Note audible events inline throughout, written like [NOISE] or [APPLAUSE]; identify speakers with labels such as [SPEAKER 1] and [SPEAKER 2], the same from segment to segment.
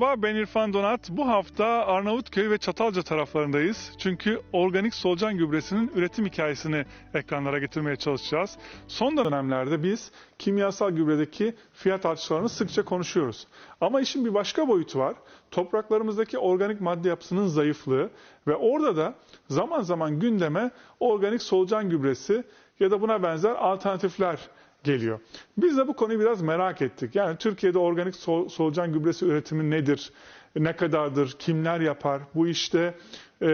[SPEAKER 1] Merhaba ben İrfan Donat. Bu hafta Arnavutköy ve Çatalca taraflarındayız. Çünkü organik solucan gübresinin üretim hikayesini ekranlara getirmeye çalışacağız. Son dönemlerde biz kimyasal gübredeki fiyat artışlarını sıkça konuşuyoruz. Ama işin bir başka boyutu var. Topraklarımızdaki organik madde yapısının zayıflığı ve orada da zaman zaman gündeme organik solucan gübresi ya da buna benzer alternatifler geliyor. Biz de bu konuyu biraz merak ettik. Yani Türkiye'de organik sol- solucan gübresi üretimi nedir? Ne kadardır? Kimler yapar? Bu işte e,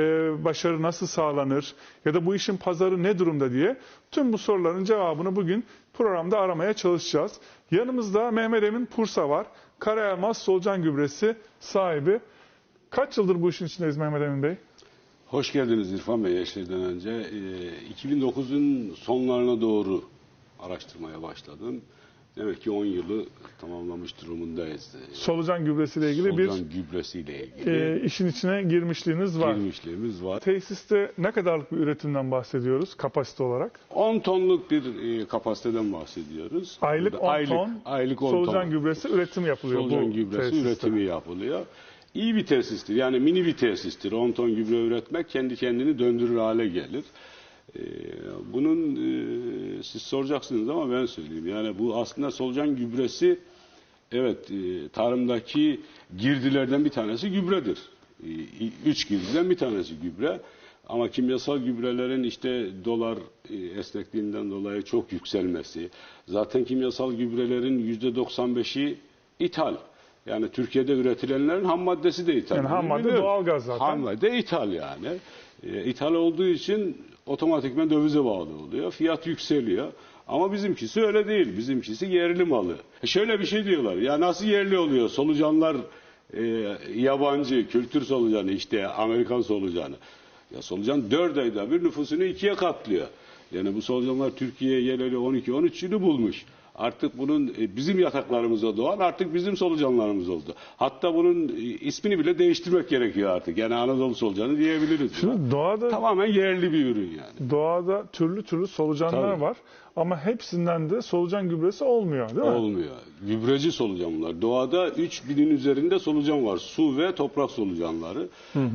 [SPEAKER 1] başarı nasıl sağlanır? Ya da bu işin pazarı ne durumda diye tüm bu soruların cevabını bugün programda aramaya çalışacağız. Yanımızda Mehmet Emin Pursa var. Karayelmaz Solucan Gübresi sahibi. Kaç yıldır bu işin içindeyiz Mehmet Emin Bey?
[SPEAKER 2] Hoş geldiniz İrfan Bey her şeyden önce. Ee, 2009'un sonlarına doğru araştırmaya başladım. Demek ki 10 yılı tamamlamış durumundayız.
[SPEAKER 1] Solucan gübresiyle ilgili bir
[SPEAKER 2] Solucan gübresiyle ilgili
[SPEAKER 1] e, işin içine girmişliğiniz var.
[SPEAKER 2] girmişliğimiz var.
[SPEAKER 1] Tesiste ne kadarlık bir üretimden bahsediyoruz kapasite olarak?
[SPEAKER 2] 10 tonluk bir e, kapasiteden bahsediyoruz.
[SPEAKER 1] Aylık
[SPEAKER 2] Burada
[SPEAKER 1] 10
[SPEAKER 2] aylık,
[SPEAKER 1] ton
[SPEAKER 2] aylık 10
[SPEAKER 1] solucan
[SPEAKER 2] ton.
[SPEAKER 1] gübresi üretim yapılıyor
[SPEAKER 2] Solucan
[SPEAKER 1] bu
[SPEAKER 2] gübresi
[SPEAKER 1] tesiste.
[SPEAKER 2] üretimi yapılıyor. İyi bir tesistir. Yani mini bir tesistir. 10 ton gübre üretmek kendi kendini döndürür hale gelir. E, siz soracaksınız ama ben söyleyeyim. Yani bu aslında solucan gübresi evet e, tarımdaki girdilerden bir tanesi gübredir. E, üç girdiden bir tanesi gübre. Ama kimyasal gübrelerin işte dolar e, esnekliğinden dolayı çok yükselmesi. Zaten kimyasal gübrelerin yüzde 95'i ithal. Yani Türkiye'de üretilenlerin ham maddesi de ithal.
[SPEAKER 1] Yani ham madde
[SPEAKER 2] Biliyorum.
[SPEAKER 1] doğalgaz zaten.
[SPEAKER 2] Ham madde ithal yani. E, ithal olduğu için otomatikman dövize bağlı oluyor. Fiyat yükseliyor. Ama bizimkisi öyle değil. Bizimkisi yerli malı. E şöyle bir şey diyorlar. Ya nasıl yerli oluyor? Solucanlar e, yabancı, kültür solucanı işte Amerikan solucanı. Ya solucan 4 ayda bir nüfusunu ikiye katlıyor. Yani bu solucanlar Türkiye'ye geleli 12-13 yılı bulmuş. Artık bunun e, bizim yataklarımıza doğan artık bizim solucanlarımız oldu. Hatta bunun e, ismini bile değiştirmek gerekiyor artık. Yani Anadolu solucanı diyebiliriz.
[SPEAKER 1] Şimdi doğada
[SPEAKER 2] Tamamen yerli bir ürün yani.
[SPEAKER 1] doğada türlü türlü solucanlar
[SPEAKER 2] Tabii.
[SPEAKER 1] var ama hepsinden de solucan gübresi olmuyor değil mi?
[SPEAKER 2] Olmuyor. Gübreci solucanlar. Doğada 3000'in üzerinde solucan var. Su ve toprak solucanları.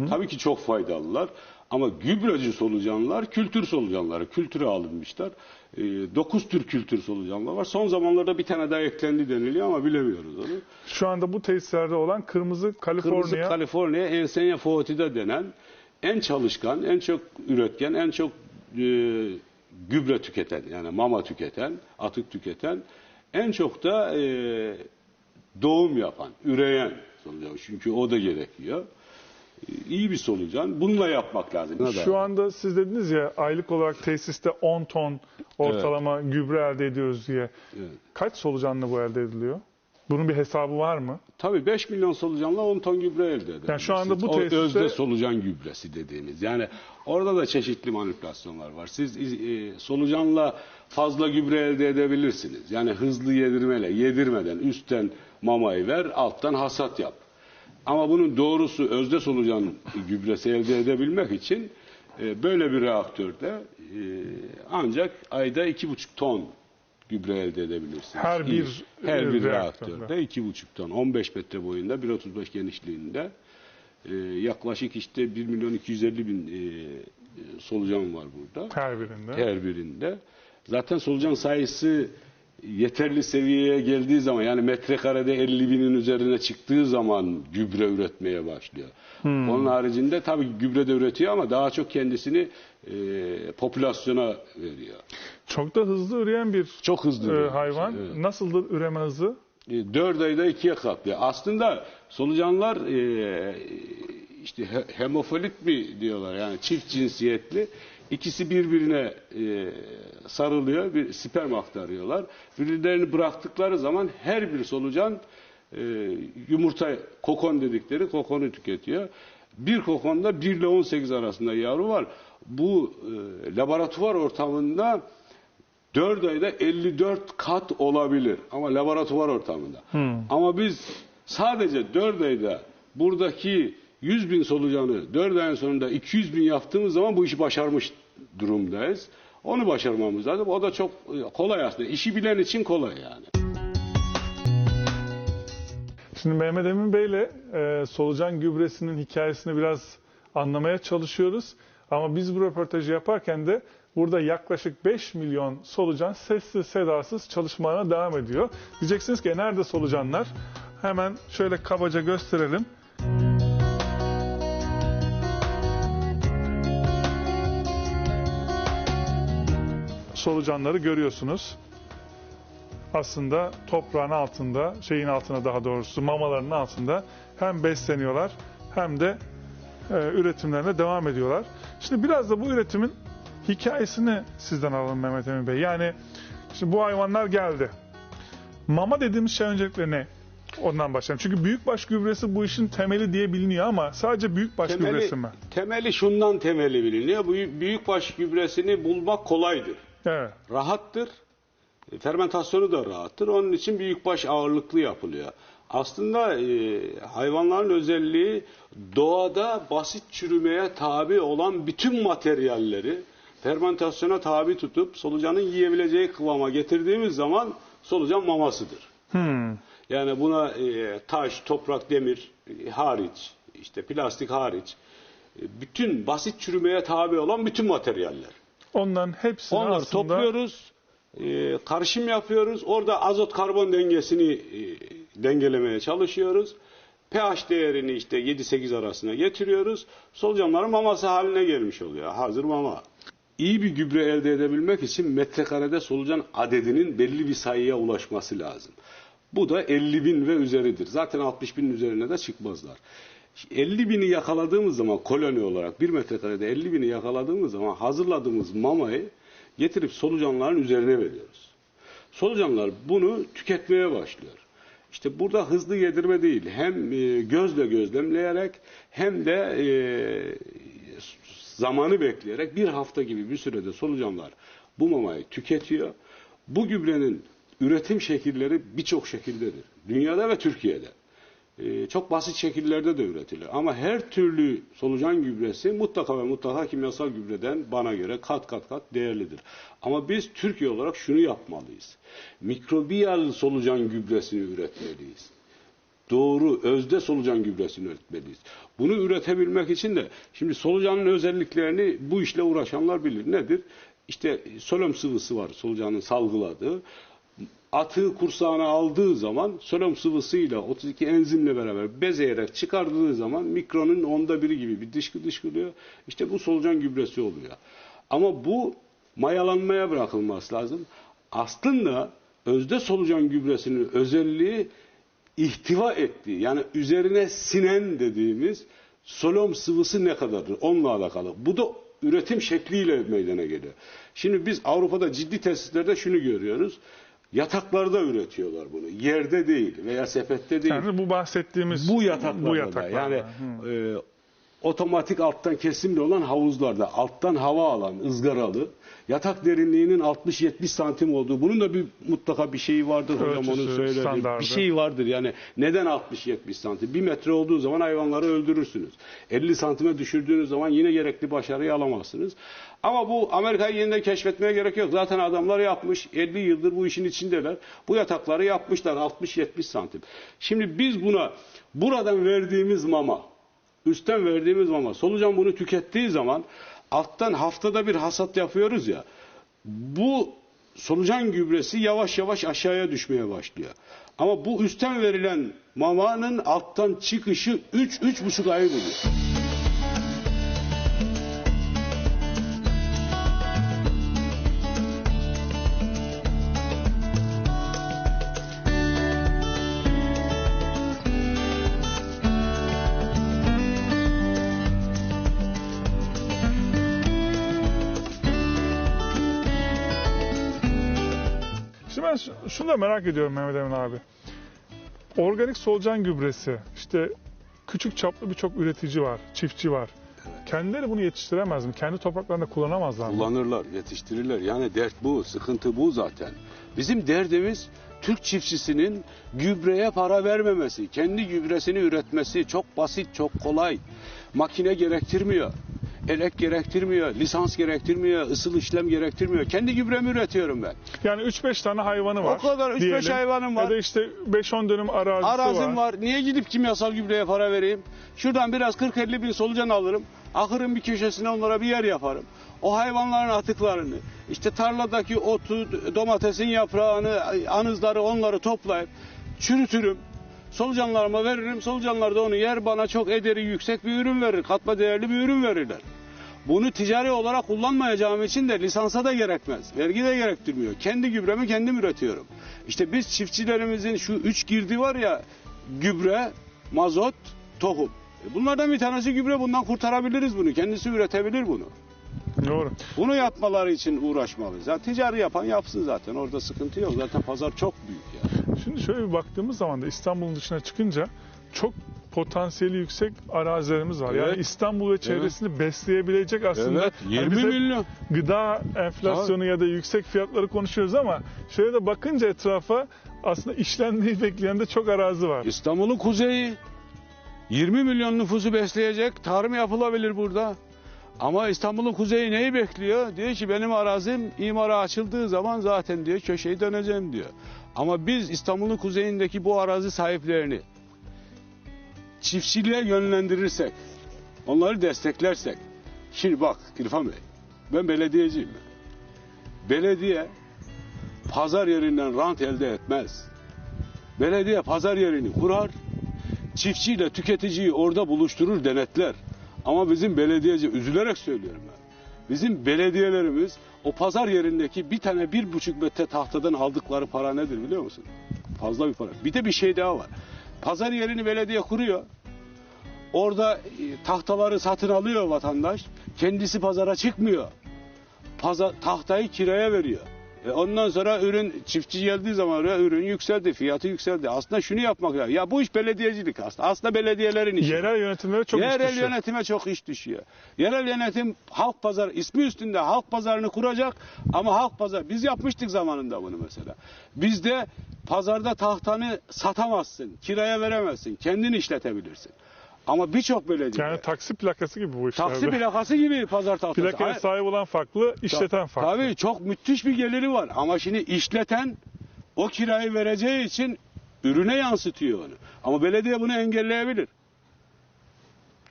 [SPEAKER 2] Tabii ki çok faydalılar. Ama gübreci solucanlar kültür solucanları. Kültüre alınmışlar. 9 tür kültür solucanlar var. Son zamanlarda bir tane daha eklendi deniliyor ama bilemiyoruz onu.
[SPEAKER 1] Şu anda bu tesislerde olan kırmızı
[SPEAKER 2] Kırmızı
[SPEAKER 1] Kaliforniya
[SPEAKER 2] Kaliforniya Ensenia foetida denen en çalışkan, en çok üretken, en çok e, gübre tüketen yani mama tüketen, atık tüketen en çok da e, doğum yapan, üreyen solucan. Çünkü o da gerekiyor. İyi bir solucan. Bununla yapmak lazım.
[SPEAKER 1] şu anda siz dediniz ya aylık olarak tesiste 10 ton ortalama gübre elde ediyoruz diye.
[SPEAKER 2] Evet.
[SPEAKER 1] Kaç solucanla bu elde ediliyor? Bunun bir hesabı var mı?
[SPEAKER 2] Tabii 5 milyon solucanla 10 ton gübre elde edersiniz.
[SPEAKER 1] Yani şu anda bu
[SPEAKER 2] O
[SPEAKER 1] tesiste-
[SPEAKER 2] özde solucan gübresi dediğimiz. Yani orada da çeşitli manipülasyonlar var. Siz e, solucanla fazla gübre elde edebilirsiniz. Yani hızlı yedirmeyle, yedirmeden üstten mamayı ver, alttan hasat yap. Ama bunun doğrusu özde solucan gübresi elde edebilmek için e, böyle bir reaktörde e, ancak ayda 2,5 ton gübre elde edebilirsiniz.
[SPEAKER 1] Her bir,
[SPEAKER 2] her
[SPEAKER 1] e,
[SPEAKER 2] bir
[SPEAKER 1] reaktörde.
[SPEAKER 2] reaktörde 2,5 ton 15 metre boyunda 1.35 genişliğinde e, yaklaşık işte 1 milyon 250 bin e, solucan var burada
[SPEAKER 1] Her birinde.
[SPEAKER 2] her birinde. Zaten solucan sayısı yeterli seviyeye geldiği zaman yani metrekarede 50 binin üzerine çıktığı zaman gübre üretmeye başlıyor.
[SPEAKER 1] Hmm.
[SPEAKER 2] Onun haricinde tabii gübre de üretiyor ama daha çok kendisini e, popülasyona veriyor.
[SPEAKER 1] Çok da hızlı üreyen bir
[SPEAKER 2] Çok hızlı
[SPEAKER 1] e, hayvan.
[SPEAKER 2] Evet.
[SPEAKER 1] Nasıldır üreme hızı?
[SPEAKER 2] 4 ayda ikiye katlıyor. Aslında solucanlar e, işte he- hemofilit mi diyorlar yani çift cinsiyetli. İkisi birbirine e, sarılıyor, bir sperm aktarıyorlar. Birbirlerini bıraktıkları zaman her bir solucan e, yumurta kokon dedikleri kokonu tüketiyor. Bir kokonda 1 ile 18 arasında yavru var. Bu e, laboratuvar ortamında 4 ayda 54 kat olabilir ama laboratuvar ortamında. Ama biz sadece 4 ayda buradaki 100 bin solucanı 4 ayın sonunda 200 bin yaptığımız zaman bu işi başarmış durumdayız. Onu başarmamız lazım. O da çok e, kolay aslında. İşi bilen için kolay yani.
[SPEAKER 1] Şimdi Mehmet Emin Bey'le e, solucan gübresinin hikayesini biraz anlamaya çalışıyoruz. Ama biz bu röportajı yaparken de burada yaklaşık 5 milyon solucan sessiz sedasız çalışmalarına devam ediyor. Diyeceksiniz ki "E, nerede solucanlar? Hemen şöyle kabaca gösterelim. Solucanları görüyorsunuz. Aslında toprağın altında, şeyin altında daha doğrusu mamalarının altında hem besleniyorlar hem de e, üretimlerine devam ediyorlar. Şimdi biraz da bu üretimin hikayesini sizden alalım Mehmet Emin Bey. Yani şimdi bu hayvanlar geldi. Mama dediğimiz şey öncelikle ne? Ondan başlayalım. Çünkü büyükbaş gübresi bu işin temeli diye biliniyor ama sadece büyükbaş gübresi mi?
[SPEAKER 2] temeli şundan temeli biliniyor. Büyükbaş gübresini bulmak kolaydır.
[SPEAKER 1] Evet.
[SPEAKER 2] rahattır. E, Fermentasyonu da rahattır. Onun için büyükbaş ağırlıklı yapılıyor. Aslında e, hayvanların özelliği doğada basit çürümeye tabi olan bütün materyalleri fermentasyona tabi tutup solucanın yiyebileceği kıvama getirdiğimiz zaman solucan mamasıdır.
[SPEAKER 1] Hmm.
[SPEAKER 2] Yani buna e, taş, toprak, demir e, hariç, işte plastik hariç, e, bütün basit çürümeye tabi olan bütün materyaller.
[SPEAKER 1] Onların hepsini
[SPEAKER 2] Onları
[SPEAKER 1] aslında
[SPEAKER 2] topluyoruz, e, karışım yapıyoruz. Orada azot karbon dengesini e, dengelemeye çalışıyoruz. pH değerini işte 7-8 arasına getiriyoruz. Solucanların maması haline gelmiş oluyor. Hazır mama. İyi bir gübre elde edebilmek için metrekarede solucan adedinin belli bir sayıya ulaşması lazım. Bu da 50 bin ve üzeridir. Zaten 60 binin üzerine de çıkmazlar. 50 bini yakaladığımız zaman koloni olarak bir metrekarede 50 bini yakaladığımız zaman hazırladığımız mamayı getirip solucanların üzerine veriyoruz. Solucanlar bunu tüketmeye başlıyor. İşte burada hızlı yedirme değil, hem e, gözle gözlemleyerek hem de e, zamanı bekleyerek bir hafta gibi bir sürede solucanlar bu mamayı tüketiyor. Bu gübrenin üretim şekilleri birçok şekildedir. Dünyada ve Türkiye'de. Ee, çok basit şekillerde de üretilir. Ama her türlü solucan gübresi mutlaka ve mutlaka kimyasal gübreden bana göre kat kat kat değerlidir. Ama biz Türkiye olarak şunu yapmalıyız. Mikrobiyal solucan gübresini üretmeliyiz. Doğru, özde solucan gübresini üretmeliyiz. Bunu üretebilmek için de şimdi solucanın özelliklerini bu işle uğraşanlar bilir. Nedir? İşte solom sıvısı var solucanın salgıladığı atığı kursağına aldığı zaman solom sıvısıyla 32 enzimle beraber bezeyerek çıkardığı zaman mikronun onda biri gibi bir dışkı dışkılıyor. İşte bu solucan gübresi oluyor. Ama bu mayalanmaya bırakılması lazım. Aslında özde solucan gübresinin özelliği ihtiva ettiği yani üzerine sinen dediğimiz solom sıvısı ne kadardır onunla alakalı. Bu da üretim şekliyle meydana geliyor. Şimdi biz Avrupa'da ciddi tesislerde şunu görüyoruz. Yataklarda üretiyorlar bunu. Yerde değil veya sepette değil.
[SPEAKER 1] yani bu bahsettiğimiz
[SPEAKER 2] bu yataklarda.
[SPEAKER 1] bu
[SPEAKER 2] da.
[SPEAKER 1] yataklarda.
[SPEAKER 2] Yani
[SPEAKER 1] Hı.
[SPEAKER 2] e, otomatik alttan kesimli olan havuzlarda alttan hava alan ızgaralı yatak derinliğinin 60-70 santim olduğu bunun da bir mutlaka bir şeyi vardır hocam onu
[SPEAKER 1] Ölçüsü, standardı.
[SPEAKER 2] Bir şey vardır yani neden 60-70 santim? Bir metre olduğu zaman hayvanları öldürürsünüz. 50 santime düşürdüğünüz zaman yine gerekli başarıyı alamazsınız. Ama bu Amerika'yı yeniden keşfetmeye gerek yok. Zaten adamlar yapmış 50 yıldır bu işin içindeler. Bu yatakları yapmışlar 60-70 santim. Şimdi biz buna buradan verdiğimiz mama üstten verdiğimiz mama solucan bunu tükettiği zaman alttan haftada bir hasat yapıyoruz ya bu solucan gübresi yavaş yavaş aşağıya düşmeye başlıyor. Ama bu üstten verilen mamanın alttan çıkışı 3-3,5 ay buluyor.
[SPEAKER 1] Şunu da merak ediyorum Mehmet Emin abi. Organik solucan gübresi, işte küçük çaplı birçok üretici var, çiftçi var. Kendileri bunu yetiştiremez mi? Kendi topraklarında kullanamazlar mı?
[SPEAKER 2] Kullanırlar, yetiştirirler. Yani dert bu, sıkıntı bu zaten. Bizim derdimiz Türk çiftçisinin gübreye para vermemesi, kendi gübresini üretmesi çok basit, çok kolay. Makine gerektirmiyor. Elek gerektirmiyor, lisans gerektirmiyor, ısıl işlem gerektirmiyor. Kendi gübremi üretiyorum ben.
[SPEAKER 1] Yani 3-5 tane hayvanı var.
[SPEAKER 2] O kadar, 3-5
[SPEAKER 1] diyelim.
[SPEAKER 2] hayvanım var.
[SPEAKER 1] Ya da işte 5-10 dönüm arazisi
[SPEAKER 2] Arazim
[SPEAKER 1] var.
[SPEAKER 2] var. Niye gidip kimyasal gübreye para vereyim? Şuradan biraz 40-50 bin solucan alırım. Ahırın bir köşesine onlara bir yer yaparım. O hayvanların atıklarını, işte tarladaki otu, domatesin yaprağını, anızları onları toplayıp çürütürüm. Solucanlarıma veririm. Solucanlar da onu yer bana çok ederi yüksek bir ürün verir. Katma değerli bir ürün verirler. Bunu ticari olarak kullanmayacağım için de lisansa da gerekmez. Vergi de gerektirmiyor. Kendi gübremi kendim üretiyorum. İşte biz çiftçilerimizin şu üç girdi var ya gübre, mazot, tohum. E Bunlardan bir tanesi gübre. Bundan kurtarabiliriz bunu. Kendisi üretebilir bunu.
[SPEAKER 1] Doğru.
[SPEAKER 2] Bunu yapmaları için uğraşmalıyız. Ya ticari yapan yapsın zaten. Orada sıkıntı yok. Zaten pazar çok büyük ya.
[SPEAKER 1] Şimdi şöyle bir baktığımız zaman da İstanbul'un dışına çıkınca çok potansiyeli yüksek arazilerimiz var. Yani
[SPEAKER 2] Evet.
[SPEAKER 1] İstanbul ve çevresini besleyebilecek aslında.
[SPEAKER 2] Evet,
[SPEAKER 1] Hani
[SPEAKER 2] 20
[SPEAKER 1] biz hep
[SPEAKER 2] milyon.
[SPEAKER 1] Gıda enflasyonu ya da yüksek fiyatları konuşuyoruz ama şöyle de bakınca etrafa aslında işlenmeyi bekleyen de çok arazi var.
[SPEAKER 2] İstanbul'un kuzeyi 20 milyon nüfusu besleyecek tarım yapılabilir burada. Ama İstanbul'un kuzeyi neyi bekliyor? Diyor ki benim arazim imara açıldığı zaman zaten diyor köşeyi döneceğim diyor. Ama biz İstanbul'un kuzeyindeki bu arazi sahiplerini çiftçiliğe yönlendirirsek, onları desteklersek. Şimdi bak İrfan Bey, ben belediyeciyim. Belediye pazar yerinden rant elde etmez. Belediye pazar yerini kurar, çiftçiyle tüketiciyi orada buluşturur, denetler. Ama bizim belediyeci, üzülerek söylüyorum ben. Bizim belediyelerimiz o pazar yerindeki bir tane bir buçuk metre tahtadan aldıkları para nedir biliyor musun? Fazla bir para. Bir de bir şey daha var. Pazar yerini belediye kuruyor. Orada e, tahtaları satın alıyor vatandaş. Kendisi pazara çıkmıyor. Pazar, tahtayı kiraya veriyor. E ondan sonra ürün çiftçi geldiği zaman ürün yükseldi, fiyatı yükseldi. Aslında şunu yapmak lazım. Ya bu iş belediyecilik aslında. Aslında belediyelerin işi.
[SPEAKER 1] Yerel yönetimlere çok iş
[SPEAKER 2] Yerel
[SPEAKER 1] düşüyor.
[SPEAKER 2] yönetime çok iş düşüyor. Yerel yönetim halk pazarı ismi üstünde halk pazarını kuracak ama halk pazar biz yapmıştık zamanında bunu mesela. Bizde pazarda tahtanı satamazsın, kiraya veremezsin, kendin işletebilirsin. Ama birçok belediye
[SPEAKER 1] Yani taksi plakası gibi bu işlerde.
[SPEAKER 2] taksi plakası gibi pazar tahtası.
[SPEAKER 1] Plakaya
[SPEAKER 2] Hayır,
[SPEAKER 1] sahip olan farklı, işleten farklı.
[SPEAKER 2] Tabii çok müthiş bir geliri var ama şimdi işleten o kirayı vereceği için ürüne yansıtıyor onu. Ama belediye bunu engelleyebilir.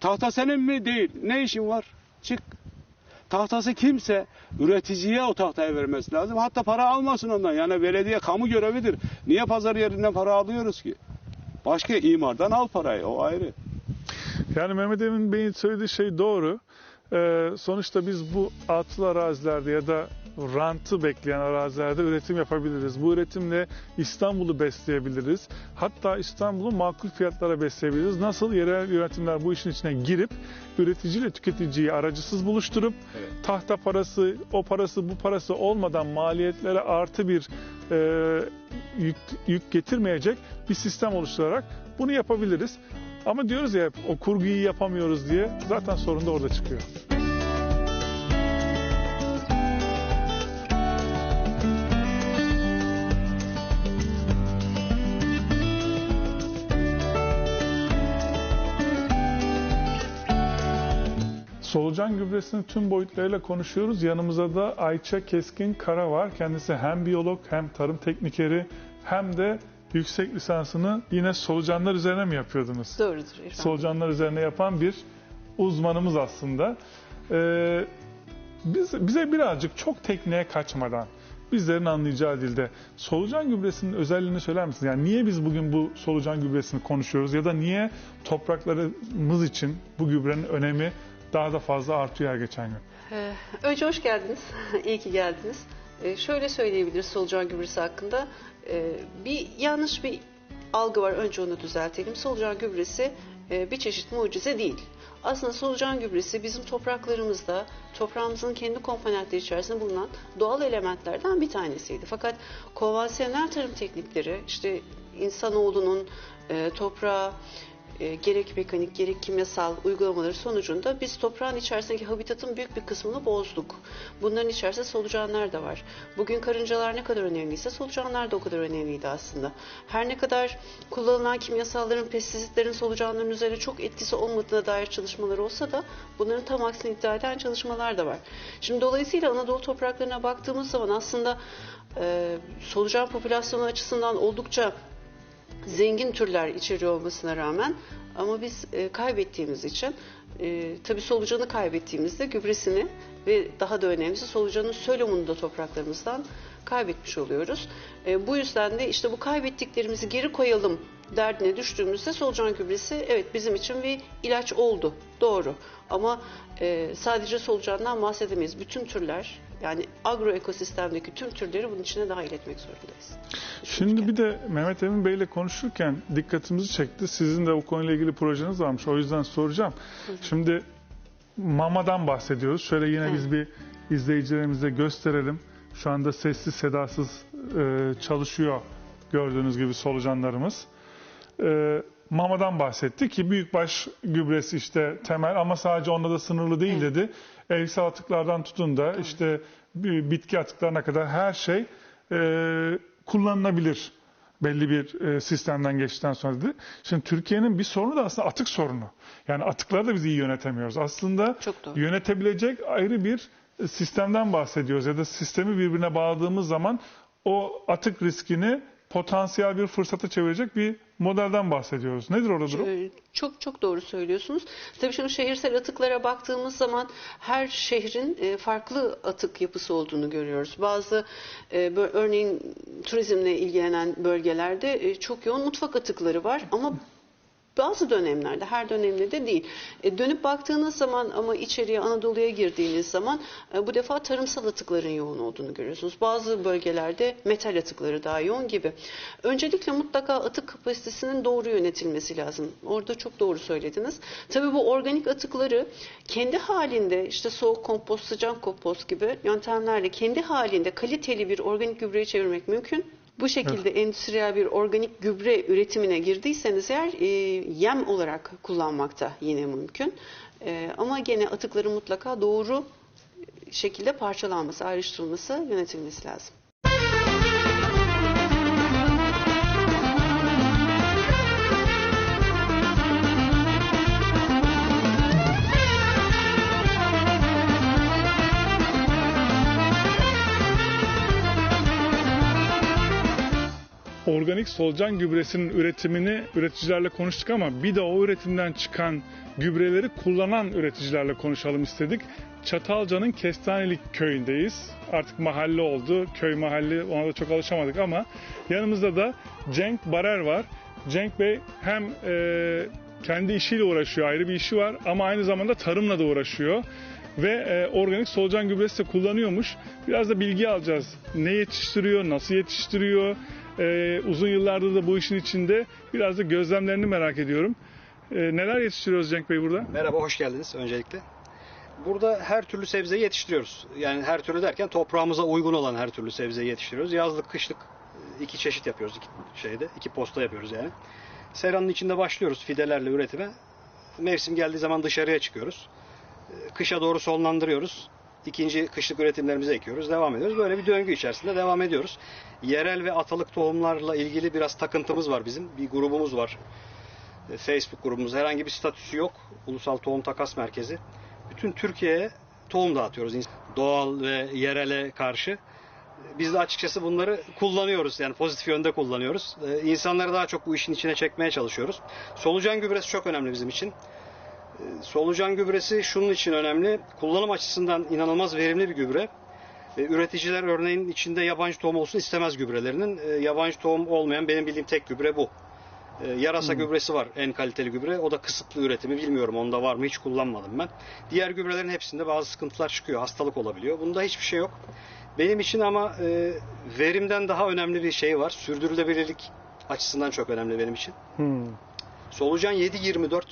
[SPEAKER 2] Tahta senin mi? Değil. Ne işin var? Çık. Tahtası kimse üreticiye o tahtayı vermesi lazım. Hatta para almasın ondan. Yani belediye kamu görevidir. Niye pazar yerinden para alıyoruz ki? Başka imardan al parayı. O ayrı.
[SPEAKER 1] Yani Mehmet Emin Bey'in söylediği şey doğru. Ee, sonuçta biz bu atıl arazilerde ya da rantı bekleyen arazilerde üretim yapabiliriz. Bu üretimle İstanbul'u besleyebiliriz. Hatta İstanbul'u makul fiyatlara besleyebiliriz. Nasıl yerel yönetimler bu işin içine girip üreticiyle tüketiciyi aracısız buluşturup
[SPEAKER 2] Evet.
[SPEAKER 1] tahta parası, o parası, bu parası olmadan maliyetlere artı bir e, yük, yük getirmeyecek bir sistem oluşturarak bunu yapabiliriz. Ama diyoruz ya hep, o kurguyu yapamıyoruz diye zaten sorun da orada çıkıyor. Solucan gübresinin tüm boyutlarıyla konuşuyoruz. Yanımızda da Ayça Keskin Kara var. Kendisi hem biyolog hem tarım teknikeri hem de yüksek lisansını yine solucanlar üzerine mi yapıyordunuz?
[SPEAKER 3] Doğrudur İrfan.
[SPEAKER 1] solucanlar üzerine yapan bir uzmanımız aslında. Ee, biz, bize birazcık çok tekniğe kaçmadan bizlerin anlayacağı dilde solucan gübresinin özelliğini söyler misiniz? Yani niye biz bugün bu solucan gübresini konuşuyoruz ya da niye topraklarımız için bu gübrenin önemi daha da fazla artıyor her geçen gün?
[SPEAKER 3] Ee, önce hoş geldiniz. [LAUGHS] İyi ki geldiniz. Ee, şöyle söyleyebiliriz solucan gübresi hakkında. Ee, bir yanlış bir algı var. Önce onu düzeltelim. Solucan gübresi e, bir çeşit mucize değil. Aslında solucan gübresi bizim topraklarımızda, toprağımızın kendi komponentleri içerisinde bulunan doğal elementlerden bir tanesiydi. Fakat konvansiyonel tarım teknikleri, işte insanoğlunun e, toprağa e, gerek mekanik gerek kimyasal uygulamaları sonucunda biz toprağın içerisindeki habitatın büyük bir kısmını bozduk. Bunların içerisinde solucanlar da var. Bugün karıncalar ne kadar önemliyse solucanlar da o kadar önemliydi aslında. Her ne kadar kullanılan kimyasalların, pestisitlerin solucanların üzerine çok etkisi olmadığına dair çalışmalar olsa da bunların tam aksini iddia eden çalışmalar da var. Şimdi dolayısıyla Anadolu topraklarına baktığımız zaman aslında e, solucan popülasyonu açısından oldukça zengin türler içeriyor olmasına rağmen ama biz e, kaybettiğimiz için e, tabii solucanı kaybettiğimizde gübresini ve daha da önemlisi solucanın solumunu da topraklarımızdan kaybetmiş oluyoruz. E, bu yüzden de işte bu kaybettiklerimizi geri koyalım derdine düştüğümüzde solucan gübresi evet bizim için bir ilaç oldu. Doğru. Ama e, sadece solucandan bahsedemeyiz. Bütün türler yani agro ekosistemdeki tüm türleri bunun içine dahil etmek zorundayız.
[SPEAKER 1] Şimdi bir de Mehmet Emin Bey ile konuşurken dikkatimizi çekti. Sizin de bu konuyla ilgili projeniz varmış. O yüzden soracağım. Şimdi mamadan bahsediyoruz. Şöyle yine biz bir izleyicilerimize gösterelim. Şu anda sessiz sedasız e, çalışıyor gördüğünüz gibi solucanlarımız. E, mamadan bahsetti ki büyükbaş gübresi işte temel ama sadece onunla da sınırlı değil dedi. Evsel atıklardan tutun da işte bi- bitki atıklarına kadar her şey e, kullanılabilir belli bir e, sistemden geçtikten sonra dedi. Şimdi Türkiye'nin bir sorunu da aslında atık sorunu. Yani atıkları da biz iyi yönetemiyoruz. Aslında yönetebilecek ayrı bir sistemden bahsediyoruz ya da sistemi birbirine bağladığımız zaman o atık riskini potansiyel bir fırsata çevirecek bir modelden bahsediyoruz. Nedir orada durum?
[SPEAKER 3] Çok çok doğru söylüyorsunuz. Tabii şimdi şehirsel atıklara baktığımız zaman her şehrin e, farklı atık yapısı olduğunu görüyoruz. Bazı e, örneğin turizmle ilgilenen bölgelerde e, çok yoğun mutfak atıkları var ama bazı dönemlerde, her dönemde de değil. E, dönüp baktığınız zaman ama içeriye Anadolu'ya girdiğiniz zaman e, bu defa tarımsal atıkların yoğun olduğunu görüyorsunuz. Bazı bölgelerde metal atıkları daha yoğun gibi. Öncelikle mutlaka atık kapasitesinin doğru yönetilmesi lazım. Orada çok doğru söylediniz. Tabii bu organik atıkları kendi halinde işte soğuk kompost, sıcak kompost gibi yöntemlerle kendi halinde kaliteli bir organik gübreye çevirmek mümkün. Bu şekilde endüstriyel bir organik gübre üretimine girdiyseniz eğer e, yem olarak kullanmakta yine mümkün. E, ama gene atıkların mutlaka doğru şekilde parçalanması, ayrıştırılması, yönetilmesi lazım.
[SPEAKER 1] Organik solucan gübresinin üretimini üreticilerle konuştuk ama bir de o üretimden çıkan gübreleri kullanan üreticilerle konuşalım istedik. Çatalca'nın Kestanelik köyündeyiz. Artık mahalle oldu. Köy mahalle ona da çok alışamadık ama yanımızda da Cenk Barer var. Cenk Bey hem e, kendi işiyle uğraşıyor, ayrı bir işi var ama aynı zamanda tarımla da uğraşıyor. Ve e, organik solucan gübresi de kullanıyormuş. Biraz da bilgi alacağız. Ne yetiştiriyor, nasıl yetiştiriyor, ee, uzun yıllardır da bu işin içinde biraz da gözlemlerini merak ediyorum. Ee, neler yetiştiriyoruz Cenk Bey burada?
[SPEAKER 4] Merhaba, hoş geldiniz öncelikle. Burada her türlü sebzeyi yetiştiriyoruz. Yani her türlü derken toprağımıza uygun olan her türlü sebzeyi yetiştiriyoruz. Yazlık, kışlık e, iki çeşit yapıyoruz iki şeyde. iki posta yapıyoruz yani. Seranın içinde başlıyoruz fidelerle üretime. Mevsim geldiği zaman dışarıya çıkıyoruz. E, Kışa doğru sonlandırıyoruz. İkinci kışlık üretimlerimizi ekiyoruz. Devam ediyoruz. Böyle bir döngü içerisinde devam ediyoruz. Yerel ve atalık tohumlarla ilgili biraz takıntımız var bizim. Bir grubumuz var. E, Facebook grubumuz. Herhangi bir statüsü yok. Ulusal Tohum Takas Merkezi. Bütün Türkiye'ye tohum dağıtıyoruz. Doğal ve yerele karşı. Biz de açıkçası bunları kullanıyoruz. Yani pozitif yönde kullanıyoruz. Ee, İnsanları daha çok bu işin içine çekmeye çalışıyoruz. Solucan gübresi çok önemli bizim için. Ee, Solucan gübresi şunun için önemli. Kullanım açısından inanılmaz verimli bir gübre. Üreticiler örneğin içinde yabancı tohum olsun istemez gübrelerinin. Ee, Yabancı tohum olmayan benim bildiğim tek gübre bu. Ee, Yarasa gübresi var en kaliteli gübre. O da kısıtlı üretimi bilmiyorum onda var mı hiç kullanmadım ben. Diğer gübrelerin hepsinde bazı sıkıntılar çıkıyor. Hastalık olabiliyor. Bunda hiçbir şey yok. Benim için ama e, verimden daha önemli bir şey var. Sürdürülebilirlik açısından çok önemli benim için.
[SPEAKER 1] Hmm.
[SPEAKER 4] Solucan 7-24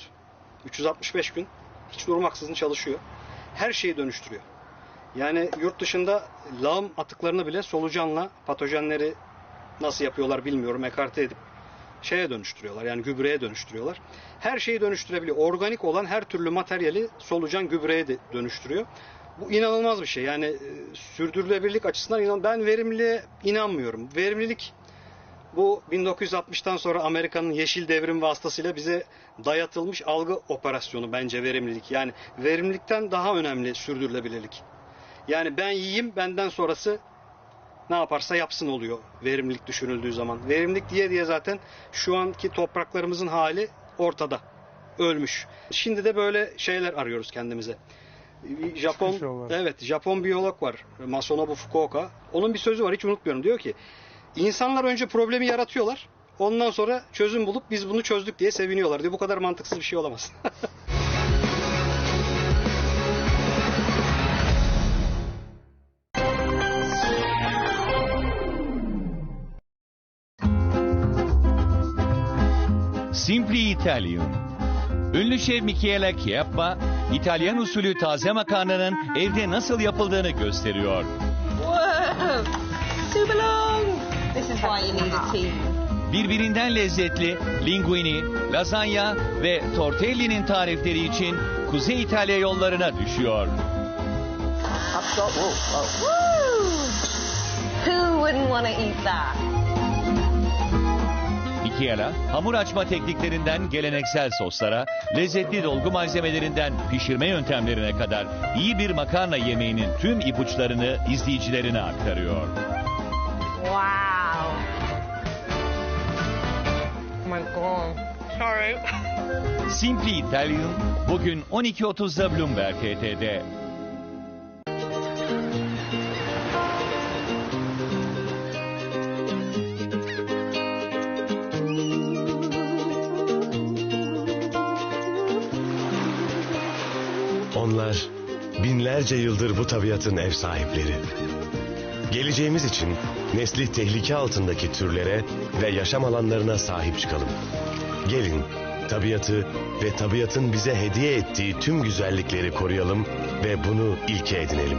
[SPEAKER 4] 365 gün hiç durmaksızın çalışıyor. Her şeyi dönüştürüyor. Yani yurt dışında lağım atıklarını bile solucanla patojenleri nasıl yapıyorlar bilmiyorum ekarte edip şeye dönüştürüyorlar. Yani gübreye dönüştürüyorlar. Her şeyi dönüştürebiliyor. Organik olan her türlü materyali solucan gübreye de dönüştürüyor. Bu inanılmaz bir şey. Yani e, sürdürülebilirlik açısından inan ben verimliliğe inanmıyorum. Verimlilik bu 1960'tan sonra Amerika'nın yeşil devrim vasıtasıyla bize dayatılmış algı operasyonu bence verimlilik. Yani verimlilikten daha önemli sürdürülebilirlik. Yani ben yiyeyim benden sonrası ne yaparsa yapsın oluyor verimlilik düşünüldüğü zaman. Verimlilik diye diye zaten şu anki topraklarımızın hali ortada. Ölmüş. Şimdi de böyle şeyler arıyoruz kendimize. Japon evet Japon biyolog var Masanobu Fukuoka. Onun bir sözü var hiç unutmuyorum. Diyor ki insanlar önce problemi yaratıyorlar. Ondan sonra çözüm bulup biz bunu çözdük diye seviniyorlar diyor. Bu kadar mantıksız bir şey olamaz. [LAUGHS]
[SPEAKER 5] Simply Italian. Ünlü şef Michele Chiappa, İtalyan usulü taze makarnanın evde nasıl yapıldığını gösteriyor.
[SPEAKER 6] Whoa! This is why you need a team.
[SPEAKER 5] Birbirinden lezzetli linguini, lazanya ve tortellinin tarifleri için Kuzey İtalya yollarına düşüyor.
[SPEAKER 6] Got. Whoa. Who wouldn't want to eat that?
[SPEAKER 5] Michela, hamur açma tekniklerinden geleneksel soslara, lezzetli dolgu malzemelerinden pişirme yöntemlerine kadar iyi bir makarna yemeğinin tüm ipuçlarını izleyicilerine aktarıyor.
[SPEAKER 6] Wow. My god. Sorry. [LAUGHS]
[SPEAKER 5] Simply Italian bugün 12.30'da Bloomberg TT'de.
[SPEAKER 7] Onlar binlerce yıldır bu tabiatın ev sahipleri. Geleceğimiz için nesli tehlike altındaki türlere ve yaşam alanlarına sahip çıkalım. Gelin tabiatı ve tabiatın bize hediye ettiği tüm güzellikleri koruyalım ve bunu ilke edinelim.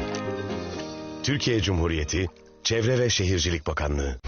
[SPEAKER 7] Türkiye Cumhuriyeti Çevre ve Şehircilik Bakanlığı